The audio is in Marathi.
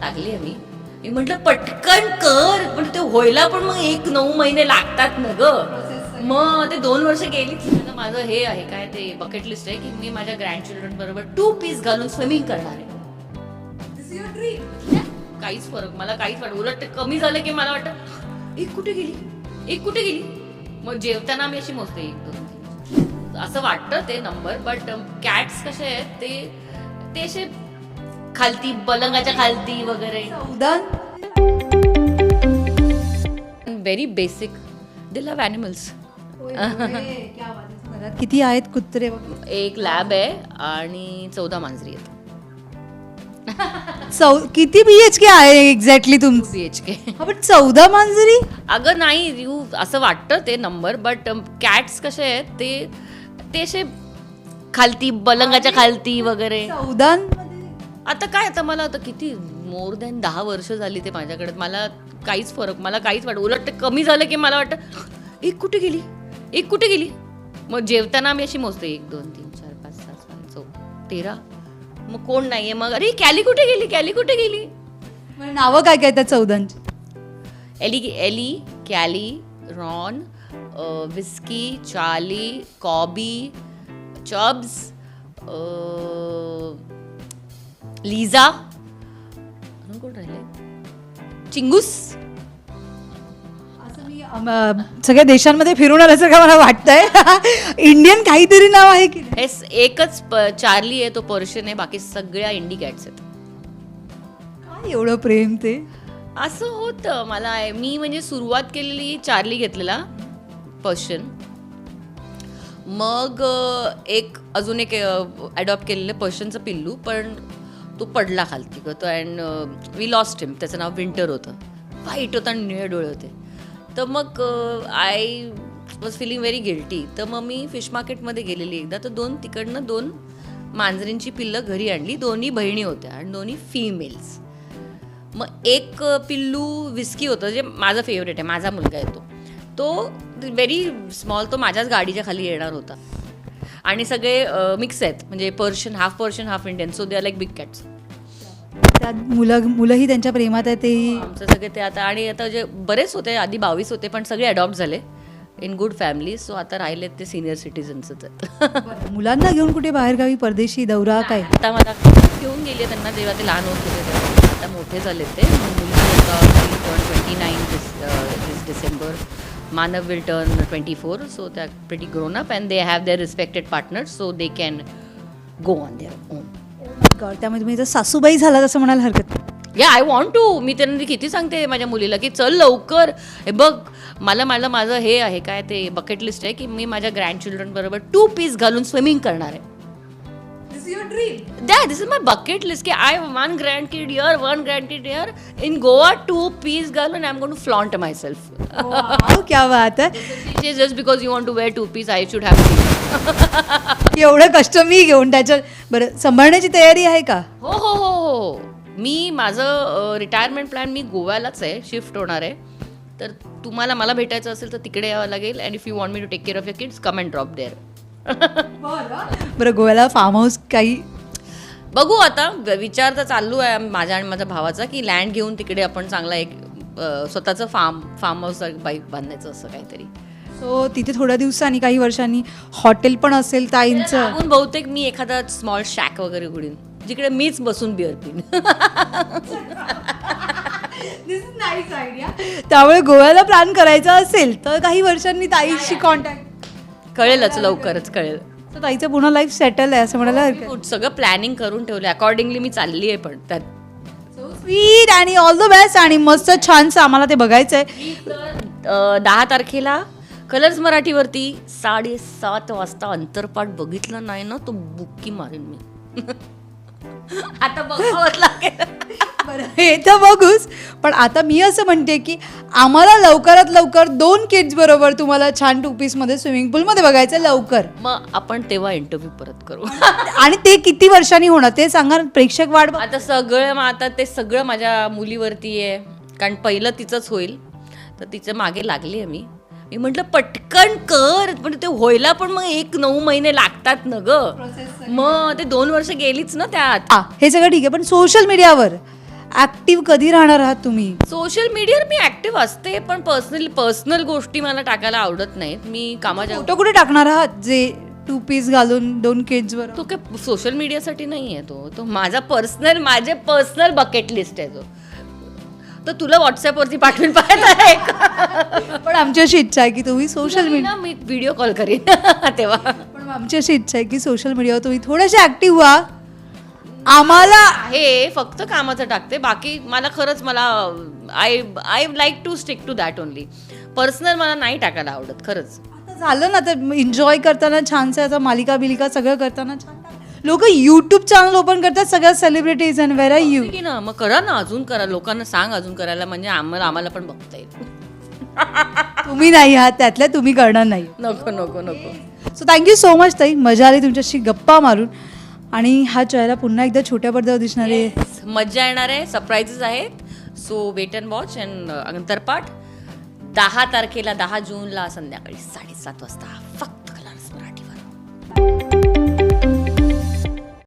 लागली मी. मी म्हंटल पटकन कर. पण ते व्हायला पण मग एक नऊ महिने लागतात ना ग. मग ते दोन वर्ष गेली माझं हे आहे काय ते बकेट लिस्ट आहे की मी माझ्या ग्रँड चिल्ड्रन बरोबर टू पीस घालून स्विमिंग करणार आहे. काहीच फरक मला काहीच वाटत उलट कमी झालं की मला वाटतं एक कुठे गेली? एक कुठे गेली? मग जेवताना आम्ही अशी मोजते एक दोन असं वाटतं ते नंबर बट कॅट्स कसे आहेत ते ते असे खालती पलंगाच्या खालती वगैरे. Very basic they love animals घरात किती आहेत कुत्रे वगैरे? एक लॅब आहे आणि चौदा मांजरी आहेत. चौ किती बी एच के आहे एक्झॅक्टली तुमचं बी एच के हा, पण चौदा मांजरी? अगं नाही यू असं वाटतं ते नंबर बट कॅट्स कसे आहेत ते ते असे खालती पलंगाच्या खालती वगैरे. चौदान आता काय आता मला आता किती मोर दॅन दहा वर्ष झाली ते माझ्याकडे. मला काहीच फरक मला काहीच वाटत उलट ते कमी झालं की मला वाटतं एक कुठे गेली? एक कुठे गेली? मग जेवताना आम्ही अशी मोजते एक दोन तीन चार पाच सहा सात चौ तेरा. मग कोण नाहीये? मग अरे कॅली कुठे गेली? कॅली कुठे गेली? नावं काय काय त्या चौदांची? Ellie Ellie Kelly Ron Whisky Charlie Cobby Chubs Liza अजून कोण राहिले चिंगूस सगळ्या देशांमध्ये फिरून आल्याचं का मला वाटतंय. इंडियन काहीतरी नाव आहे की हे एकच चार्ली आहे तो पर्शियन आहे बाकी सगळ्या इंडी कॅट्स आहेत. काय एवढं प्रेम ते? असं होतं मला मी म्हणजे सुरुवात केलेली चार्ली घेतलेला पर्शियन. मग एक अजून एक अडॉप्ट केलेलं पर्शियनचं पिल्लू पण तो पडला खालती गं. तो अँड वी लॉस्ट हिम त्याचं नाव विंटर होतं. वाईट होतं आणि निळे डोळे होते. तर मग I was feeling very guilty तर मग मी फिश मार्केटमध्ये गेलेली एकदा. तर दोन तिकडनं दोन मांजरींची पिल्लं घरी आणली. दोन्ही बहिणी होत्या आणि दोन्ही फिमेल्स मग एक uh, पिल्लू विस्की होतं जे माझं फेवरेट आहे. माझा मुलगा आहे तो. तो व्हेरी स्मॉल तो माझ्याच गाडीच्या खाली येणार होता. आणि सगळे मिक्स आहेत. म्हणजे Persian half Persian half Indian so they are like big cats त्यात मुलं मुलंही त्यांच्या प्रेमात आहे तेही आमचं सगळे ते आता आणि आता जे बरेच होते आधी बावीस होते पण सगळे अडॉप्ट झाले. इन गुड फॅमिली सो आता राहिलेत ते सिनियर सिटीजन्सच आहेत मुलांना घेऊन कुठे बाहेरगावी? परदेशी दौरा काय? आता मला घेऊन गेले त्यांना जेव्हा ते लहान होते तेव्हा. आता मोठे झाले ते. Twenty nine December Manav will turn twenty four so त्या pretty grown up and they have their respected partner so they can go on their own God, त्यामुळे तुम्ही जर सासूबाई झाला असं म्हणायला हरकत नाही. या आय वॉन्ट टू मी त्यांना किती सांगते माझ्या मुलीला की चल लवकर. हे बघ मला मला माझं हे आहे काय ते बकेट लिस्ट आहे की मी माझ्या ग्रँड चिल्ड्रन बरोबर टू पीस घालून स्विमिंग करणार आहे. That this is my bucket list. कि I have one grandkid here, one grandkid here. In Goa, two piece girl, and I'm going to flaunt myself. Wow, क्या बात आहे She says just because you want to wear two piece, I should have three. एवढं कष्ट मी घेऊन त्याच्या बरं सांभाळण्याची तयारी आहे का हो हो हो हो मी माझं रिटायरमेंट प्लॅन मी गोव्यालाच आहे शिफ्ट होणार आहे तर तुम्हाला मला भेटायचं असेल तर तिकडे यावं लागेल and if you want me to take care of your kids come and drop there बरं गोव्याला फार्म हाऊस काही बघू आता. विचार तर चालू आहे माझ्या आणि माझ्या भावाचा की लँड घेऊन तिकडे आपण चांगला एक स्वतःचं फार्म फार्म हाऊस बाईक बांधायचं असं काहीतरी. सो तिथे थोड्या दिवसांनी काही वर्षांनी हॉटेल पण असेल ताईंचं. बहुतेक मी एखादा स्मॉल शॅक वगैरे उघडीन. जिकडे मीच बसून बिअर पिन. त्यामुळे गोव्याला प्लॅन करायचा असेल तर काही वर्षांनी ताईशी कॉन्टॅक्ट कळेलच लवकरच कळेल. तर ताईचं पूर्ण लाईफ सेटल आहे असं म्हणायला हरकत सगळं प्लॅनिंग करून ठेवलं अकॉर्डिंगली मी चालली आहे पण त्यात. स्वीट आणि ऑल द बेस्ट आणि मस्त छानसं आम्हाला ते बघायचं आहे अ, दहा तारखेला कलर्स मराठीवरती साडेसात वाजता अंतरपाठ बघितलं नाही ना तो बुक्की मारेन मी. आता बघावंच लागेल. बरं हे तर बघूच पण आता मी असं म्हणते की आम्हाला लवकरात लवकर दोन किड्स बरोबर तुम्हाला छान टू पीसमध्ये स्विमिंग पूलमध्ये बघायचं आहे लवकर. मग आपण तेव्हा इंटरव्ह्यू परत करू. आणि ते किती वर्षांनी होणार ते सांगा ना, प्रेक्षक बघ- आता सगळं मग आता ते सगळं माझ्या मुलीवरती आहे. कारण पहिलं तिचंच होईल. तर तिच्यामागे लागली आहे मी. मी म्हटलं पटकन कर. पण ते व्हायला पण मग एक नऊ महिने लागतात ना ग. मग ते दोन वर्ष गेलीच ना त्यात. हे सगळं ठीक आहे पण सोशल मीडियावर ऍक्टिव्ह कधी राहणार आहात तुम्ही? सोशल मीडियावर मी ऍक्टिव्ह असते पण पर्सनल पर्सनल गोष्टी मला टाकायला आवडत नाहीत. मी कामाच्या फोटो कुठे टाकणार आहात? जे टू पीस घालून दोन किड्स वर? तो काय सोशल मीडियासाठी नाही आहे तो. तो माझा पर्सनल माझे पर्सनल बकेट लिस्ट आहे तो. तर तुला व्हॉट्सअपवरती पाठवून पाहत आहे का? पण आमची अशी इच्छा आहे की तुम्ही सोशल मीडिया मी व्हिडिओ कॉल करीन. तेव्हा. पण आमची अशी इच्छा आहे की सोशल मीडियावर तुम्ही थोडेसे ऍक्टिव्ह व्हा. आम्हाला हे फक्त कामाचं टाकते. बाकी मला खरंच मला I I like to stick to that only personal मला नाही टाकायला आवडत खरंच. आता झालं ना तर एन्जॉय करताना छानसं आता मालिका बिलिका सगळं करताना छान लोक युट्यूब चॅनल ओपन करतात सगळ्या celebrities and where are you की ना मग करा ना अजून करा. लोकांना सांग अजून करायला म्हणजे आम्हाला आम्हाला पण बघता येईल. तुम्ही नाही आहात त्यातल्या तुम्ही करणार नाही. नको नको नको. सो थँक्यू सो मच ताई. मजा आली तुमच्याशी गप्पा मारून. आणि हा चेहरा पुन्हा एकदा छोट्या पडद्यावर दिसणार आहे. मज्जा येणार आहे. सरप्राईजेस आहेत. So wait and watch and अंतरपाठ. दहा तारखेला दहा जूनला संध्याकाळी साडेसात वाजता. फक्त